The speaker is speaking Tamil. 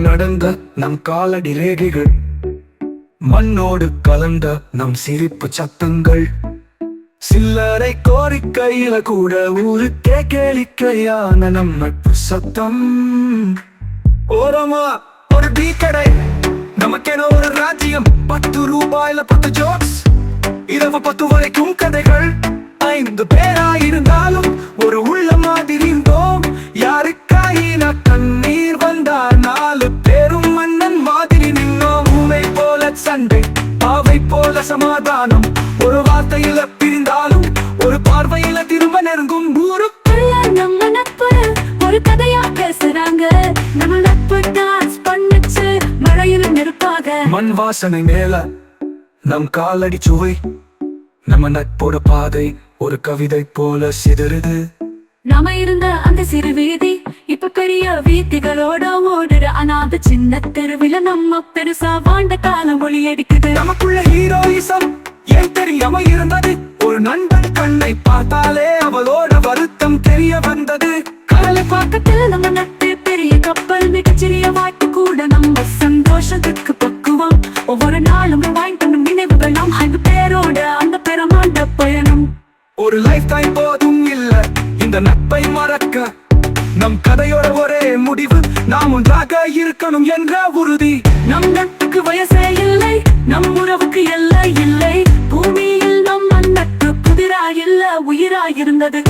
நடந்த நம் காலடி ரேகைகள். மண்ணோடு கலந்த நம் சிரிப்பு சத்தங்கள். சில்லறை கோரிக்கையில கூட ஊருக்கே கேளிக்கையான நம் நட்பு சத்தம். ஓரமா ஒரு டீ கடை நமக்கென ஒரு ராஜ்யம். பத்து ரூபாயில பத்து ஜோக்ஸ் இரவு பத்து வரைக்கும் கதைகள். ஐந்து சமாதானம். ஒரு வார்த்தையில பிரிந்தாலும் ஒரு பார்வையில திரும்ப நெருங்கும் உள்ள நம்ம நட்பு ஒரு கதையா பேசுறாங்க. நம்ம நட்பு டான்ஸ் பண்ணுச்சு மழையில நெருப்பாக. மண் வாசனை மேல நம் காலடி சுவை. நம்ம நட்போட பாதை ஒரு கவிதை போல சிதறுது. நாம இருந்த அந்த சிறு வீதி இப்ப பெரிய வீதிகளோட ஓடுற அனாத சின்ன தெருவில நம்ம பெருசா வாழ்ந்த காலம் ஒளி அடிக்குது நமக்குள்ள ஹீரோயிசம் ஏன் தெரியாம இருந்தது ஒரு நண்பன் கண்ணை பார்த்தாலே அவளோட வருத்தம் தெரிய வந்தது கடலை பக்கத்துல நம்ம நட்பு பெரிய கப்பல் மிகச்சிறிய வாய்ப்பு கூட நம்ம சந்தோஷத்துக்கு பக்குவம் ஒவ்வொரு நாளும் வாங்கி பண்ணும் நினைவுகள் நாம் ஐந்து பேரோட அந்த பெருமாண்ட பயணம் ஒரு லைஃப் டைம் போதும் இல்ல இந்த நட்பை மறக்க நம் கதையோட ஒரே முடிவு நாம் ஒன்றாக இருக்கணும் என்ற உறுதி. நம் நட்புக்கு வயசே இல்லை நம் உறவுக்கு எல்லை இல்லை. பூமியில் நம் நட்பு புதிராயில்ல உயிராயிருந்தது. இருந்தது